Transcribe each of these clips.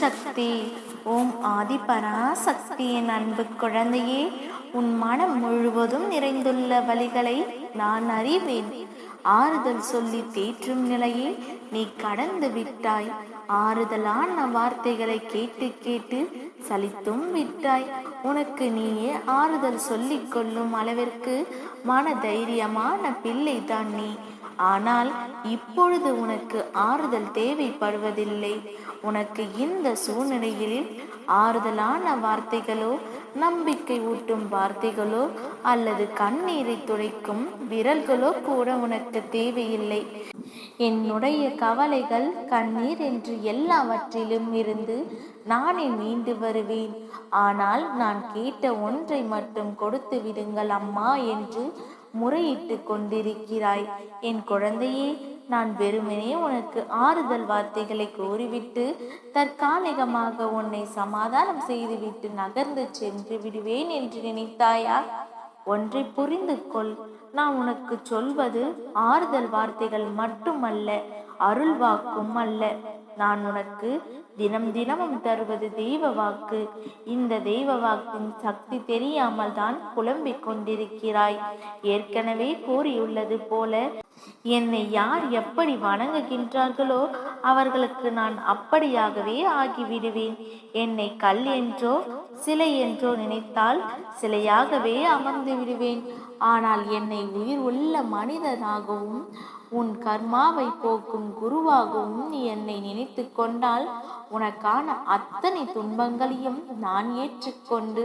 சக்தி. ஓம் ஆதிபராசக்தியின் அன்பு குழந்தையே உன் மனம் முழுவதும் நிறைந்துள்ள வழிகளை நான் அறிவேன். ஆறுதல் சொல்லி தேற்றும் நிலையை நீ கடந்து விட்டாய். ஆறுதலான வார்த்தைகளை கேட்டு கேட்டு சலித்தும் விட்டாய். உனக்கு நீயே ஆறுதல் சொல்லிக் கொள்ளும் அளவிற்கு மன தைரியமான பிள்ளை தான் நீ. ஆனால் இப்பொழுது உனக்கு ஆறுதல் தேவைப்படுவதில்லை. உனக்கு இந்த சூழ்நிலையில் ஆறுதலான வார்த்தைகளோ நம்பிக்கை ஊட்டும் வார்த்தைகளோ அல்லது கண்ணீரை துடைக்கும் விரல்களோ கூட உனக்கு தேவையில்லை. என்னுடைய கவலைகள் கண்ணீர் என்று எல்லாவற்றிலும் இருந்து நானே மீண்டு வருவேன். ஆனால் நான் கேட்ட ஒன்றை மட்டும் கொடுத்து விடுங்கள் அம்மா என்று முறையிட்டு கொண்டிருக்கிறாய். என் குழந்தையே நான் வெறுமனே உனக்கு ஆறுதல் வார்த்தைகளை கூறிவிட்டு தற்காலிகமாக உன்னை சமாதானம் செய்துவிட்டு நகர்ந்து சென்று விடுவேன் என்று நினைத்தாயா? ஒன்றை புரிந்து கொள். நான் உனக்கு சொல்வது ஆறுதல் வார்த்தைகள் மட்டுமல்ல அருள்வாக்கும் அல்ல. நான் உனக்கு தினம் தினமும் தருவது தெய்வ வாக்கு. இந்த தெய்வ வாக்கின் சக்தி தெரியாமல் தான் புலம்பிக் கொண்டிருக்கிறாய். ஏற்கனவே கூறியுள்ளது போல என்னை யார் எப்படி வணங்குகின்றார்களோ அவர்களுக்கு நான் அப்படியாகவே ஆகிவிடுவேன். என்னை கல் என்றோ சிலை என்றோ நினைத்தால் சிலையாகவே அமர்ந்து விடுவேன். ஆனால் என்னை உயிர் உள்ள மனிதனாகவும் உன் கர்மாவை போக்கும் குருவாகவும் நீ என்னை நினைத்து கொண்டால் உனக்கான அத்தனை துன்பங்களையும் நான் ஏற்றுக்கொண்டு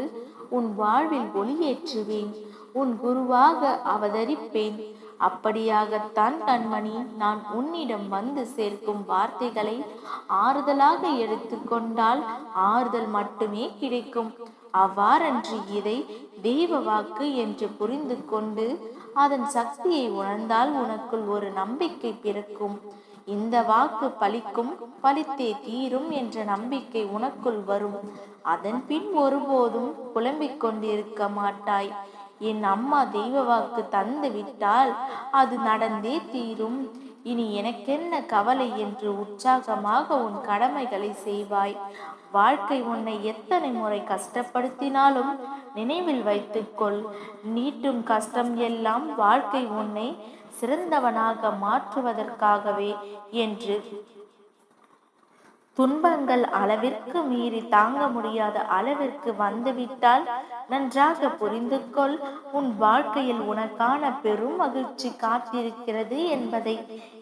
உன் வாழ்வில் ஒளியேற்றுவேன். உன் குருவாக அவதரிப்பேன். அப்படியாகத்தான் கண்மணி நான் உன்னிடம் வந்து சேர்க்கும் வார்த்தைகளை ஆறுதலாக எடுத்துக்கொண்டால் ஆறுதல் மட்டுமே கிடைக்கும். அவ்வாறன்று இதை தெய்வ வாக்கு என்று புரிந்து கொண்டு அதன் சக்தியை உணர்ந்தால் உனக்குள் ஒரு நம்பிக்கை பிறக்கும். இந்த வாக்கு பலிக்கும் பலித்தே தீரும் என்ற நம்பிக்கை உனக்குள் வரும். அதன் பின் ஒருபோதும் புலம்பிக் கொண்டிருக்க மாட்டாய். என் அம்மா தெய்வ வாக்கு தந்து விட்டால் அது நடந்தே தீரும். இனி எனக்கென்ன கவலை என்று உற்சாகமாக உன் கடமைகளை செய்வாய். வாழ்க்கை உன்னை எத்தனை முறை கஷ்டப்படுத்தினாலும் நினைவில் வைத்துக்கொள். நீட்டும் கஷ்டம் எல்லாம் வாழ்க்கை உன்னை சிறந்தவனாக மாற்றுவதற்காகவே என்று. துன்பங்கள் அளவிற்கு மீறி தாங்க முடியாத அளவிற்கு வந்துவிட்டால் நன்றாக புரிந்து கொள். உன் வாழ்க்கையில் உனக்கான பெரும் மகிழ்ச்சி காத்திருக்கிறது என்பதை.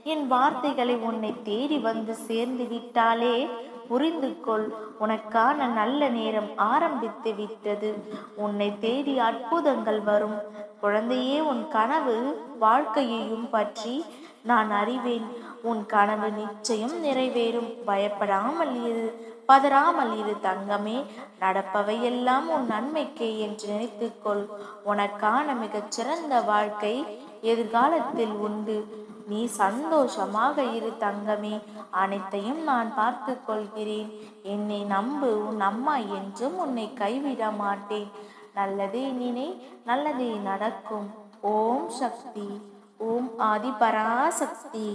என் வார்த்தைகளை உன்னை தேடி வந்து சேர்ந்து விட்டாலே புரிந்து கொள். உனக்கான நல்ல நேரம் ஆரம்பித்து விட்டது. உன்னை தேடி அற்புதங்கள் வரும். குழந்தையே உன் கனவு வாழ்க்கையையும் பற்றி நான் அறிவேன். உன் கனவு நிச்சயம் நிறைவேறும். பயப்படாமல் இரு. பதறாமல் இரு தங்கமே. நடப்பவையெல்லாம் உன் நன்மைக்கே என்று நினைத்துக்கொள். உனக்கான மிகச் சிறந்த வாழ்க்கை எதிர்காலத்தில் உண்டு. நீ சந்தோஷமாக இரு தங்கமே. அனைத்தையும் நான் பார்த்து கொள்கிறேன் என்னை நம்பு. உன் அம்மா என்றும் உன்னை கைவிட மாட்டேன். நல்லதே நினை நல்லதே நடக்கும். ஓம் சக்தி ஓம் ஆதி பராசக்தி